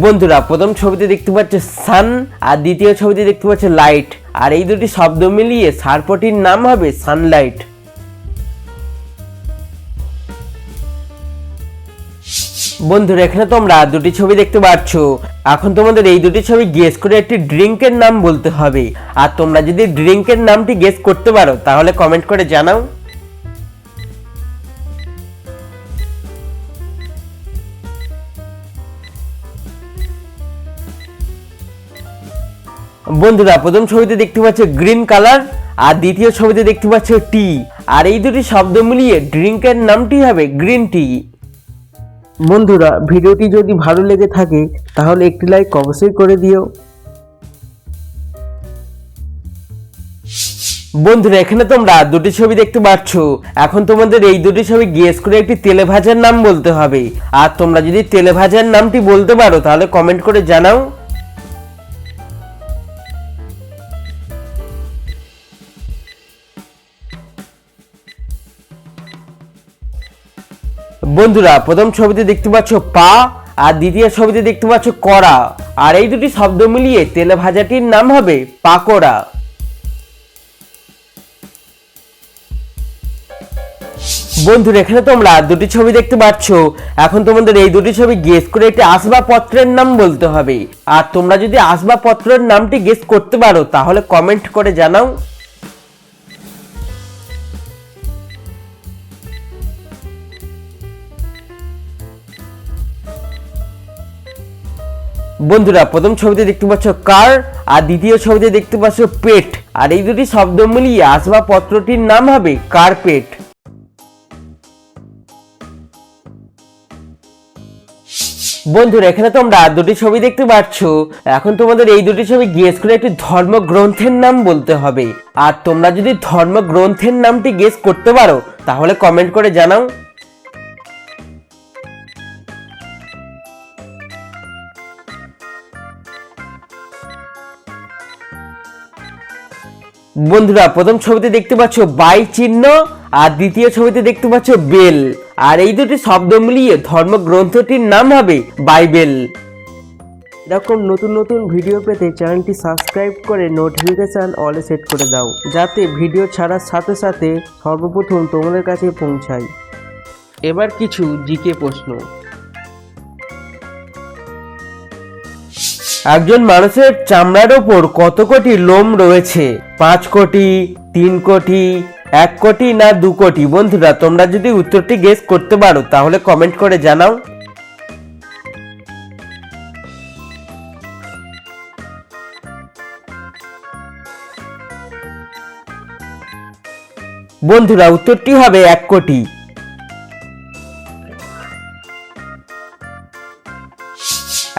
বন্ধুরা, প্রথম ছবিতে দেখতে পাচ্ছ সান আর দ্বিতীয় ছবিতে দেখতে পাচ্ছ লাইট আর এই দুটি শব্দ মিলিয়ে সার্পটির নাম হবে সানলাইট বন্ধুরা, এখানে তোমরা দুটি ছবি দেখতে পাচ্ছ। এখন তোমাদের এই দুটি ছবি গেস করে একটি ড্রিঙ্কের নাম বলতে হবে। আর তোমরা যদি ড্রিঙ্কের নামটি গেস করতে পারো, তাহলে কমেন্ট করে জানাও। বন্ধুরা, প্রথম ছবিতে দেখতে পাচ্ছ গ্রিন কালার, আর দ্বিতীয় ছবিতে দেখতে পাচ্ছ টি। আর এই দুটি শব্দ মিলিয়ে ড্রিঙ্কের নামটি হবে গ্রিন টি। বন্ধুরা, ভিডিওটি যদি ভালো লেগে থাকে, তাহলে একটি লাইক অবশ্যই করে দিও। বন্ধুরা, এখানে তোমরা দুটি ছবি দেখতে পাচ্ছ। এখন তোমাদের এই দুটি ছবি গেস করে একটি তেলে ভাজার নাম বলতে হবে। আর তোমরা যদি তেলে ভাজার নামটি বলতে পারো, তাহলে কমেন্ট করে জানাও। বন্ধুরা, প্রথম ছবিতে দেখতে পাচ্ছ পা, আর দ্বিতীয় ছবিতে দেখতে পাচ্ছ কড়া। আর এই দুটি শব্দ মিলিয়ে তেলে ভাজাটির নাম হবে পাকোড়া। বন্ধুরা, এখানে তোমরা দুটি ছবি দেখতে পাচ্ছ। এখন তোমাদের এই দুটি ছবি গেস করে একটি আসবাবপত্রের নাম বলতে হবে। আর তোমরা যদি আসবাবপত্রের নামটি গেস করতে পারো, তাহলে কমেন্ট করে জানাও। বন্ধুরা, প্রথম ছবিতে দেখতে পাচ্ছ কার, আর দ্বিতীয় ছবিতে দেখতে পাচ্ছ পেট। আর এই দুটি শব্দ মিলিয়ে আসবাবপত্রটির নাম হবে কার্পেট বন্ধুরা, এখানে তোমরা দুটি ছবি দেখতে পাচ্ছ। এখন তোমাদের এই দুটি ছবি গেস করে একটি ধর্মগ্রন্থের নাম বলতে হবে। আর তোমরা যদি ধর্মগ্রন্থের নামটি গেস করতে পারো, তাহলে কমেন্ট করে জানাও। বন্ধুরা প্রথম ছবিতে দেখতে পাচ্ছ বাই চিহ্ন আর দ্বিতীয় ছবিতে দেখতে পাচ্ছ বেল। আর এই দুটি শব্দ মিলিয়ে ধর্মগ্রন্থটির নাম হবে বাইবেল। এরকম নতুন নতুন ভিডিও পেতে চ্যানেলটি সাবস্ক্রাইব করে নোটিফিকেশান অলে সেট করে দাও যাতে ভিডিও ছাড়ার সাথে সাথে সর্বপ্রথম তোমাদের কাছে পৌঁছায়। এবার কিছু জিকে প্রশ্ন। একজন মানুষের চামড়ার ওপর কত কোটি লোম রয়েছে? পাঁচ কোটি, তিন কোটি, এক কোটি না দু কোটি? বন্ধুরা, তোমরা যদি উত্তরটি গেস করতে পারো, তাহলে কমেন্ট করে জানাও। বন্ধুরা, উত্তরটি হবে এক কোটি।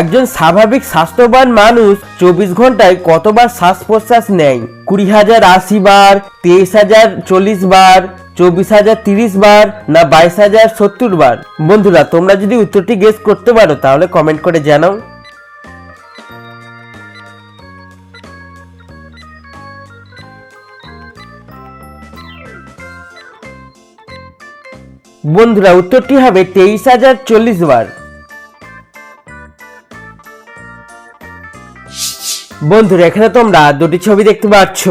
একজন স্বাভাবিক স্বাস্থ্যবান মানুষ চব্বিশ ঘন্টায় কতবার শ্বাস প্রশ্বাস নেয়? কুড়ি হাজার আশি বার, তেইশ হাজার চল্লিশ বার, চব্বিশ হাজার তিরিশ বার না বাইশ হাজার সত্তর বার? বন্ধুরা, তোমরা যদি উত্তরটি গেস করতে পারো, তাহলে কমেন্ট করে জানাও। বন্ধুরা, উত্তরটি হবে তেইশ হাজার চল্লিশ বার। বন্ধুরা, এখানে তোমরা দুটি ছবি দেখতে পাচ্ছ।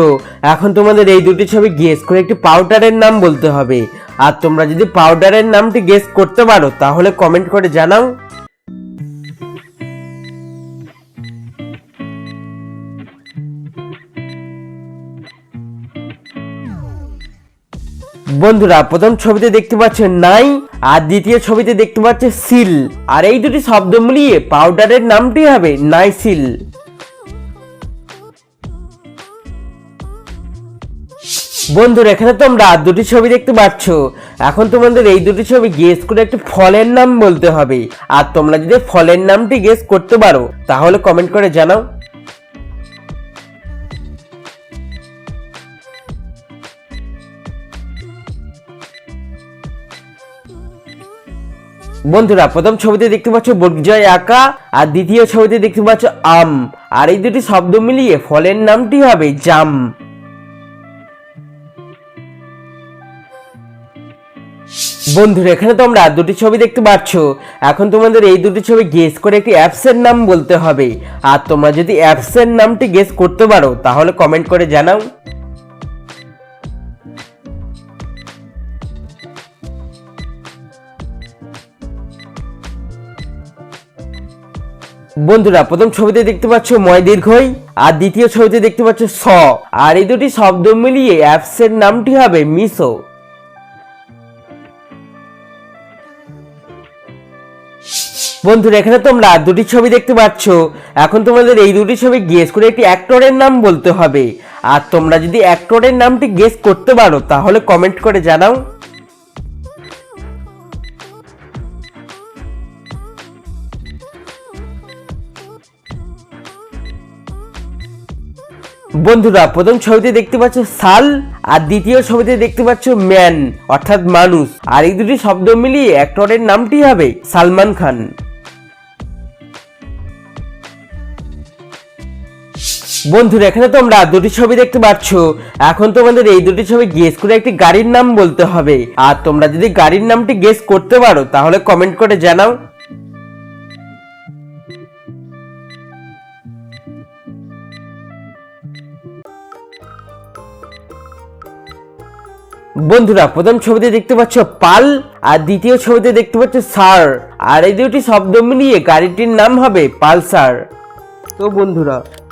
এখন তোমাদের এই দুটি ছবি গেস করে একটি পাউডারের নাম বলতে হবে। আর তোমরা যদি পাউডারের নামটি গেস করতে পারো, তাহলে কমেন্ট করে জানাও। বন্ধুরা, প্রথম ছবিতে দেখতে পাচ্ছ নাই, আর দ্বিতীয় ছবিতে দেখতে পাচ্ছ সিল। আর এই দুটি শব্দ মিলিয়ে পাউডারের নামটি হবে নাইসিল। বন্ধুরা, এখানে তোমরা দুটি ছবি দেখতে পাচ্ছ। এখন তোমাদের এই দুটি ছবি গেস করে একটি ফলের নাম বলতে হবে। আর তোমরা যদি ফলের নামটি গেস করতে পারো, তাহলে কমেন্ট করে জানাও। বন্ধুরা, প্রথম ছবিতে দেখতে পাচ্ছ বর্গজয় আঁকা, আর দ্বিতীয় ছবিতে দেখতে পাচ্ছ আম। আর এই দুটি শব্দ মিলিয়ে ফলের নামটি হবে জাম। বন্ধুরা, এখানে তোমরা দুটি ছবি দেখতে পাচ্ছ। এখন তোমাদের এই দুটি ছবি গেস করে একটি অ্যাপসের নাম বলতে হবে। আর তোমরা যদি অ্যাপসের নামটি গেস করতে পারো, তাহলে কমেন্ট করে জানাও। বন্ধুরা, প্রথম ছবিতে দেখতে পাচ্ছ ময় দীর্ঘই, আর দ্বিতীয় ছবিতে দেখতে পাচ্ছ স। আর এই দুটি শব্দ মিলিয়ে অ্যাপসের নামটি হবে মিসো বন্ধুরা, এখানে তোমরা দুটি ছবি দেখতে পাচ্ছ। এখন তোমাদের এই দুটি ছবি গেস করে একটি অ্যাক্টরের নাম বলতে হবে। আর তোমরা যদি অ্যাক্টরের নামটি গেস করতে পারো, তাহলে কমেন্ট করে জানাও। বন্ধুরা, প্রথম ছবিতে দেখতে পাচ্ছ সাল, আর দ্বিতীয় ছবিতে দেখতে পাচ্ছ ম্যান, অর্থাৎ মানুষ। আর এই দুটি শব্দ মিলিয়ে অ্যাক্টরের নামটি হবে সালমান খান। বন্ধুরা, এখানে তোমরা দুটি ছবি দেখতে পাচ্ছ। এখন তোমাদের এই দুটি ছবি গেস করে একটি গাড়ির নাম বলতে হবে। আর তোমরা যদি গাড়ির নামটি গেস করতে পারো, তাহলে কমেন্ট করে জানাও। বন্ধুরা, প্রথম ছবিতে দেখতে পাচ্ছ পাল, আর দ্বিতীয় ছবিতে দেখতে পাচ্ছ সার আর এই দুটি শব্দ মিলিয়ে গাড়িটির নাম হবে পালসার। তো বন্ধুরা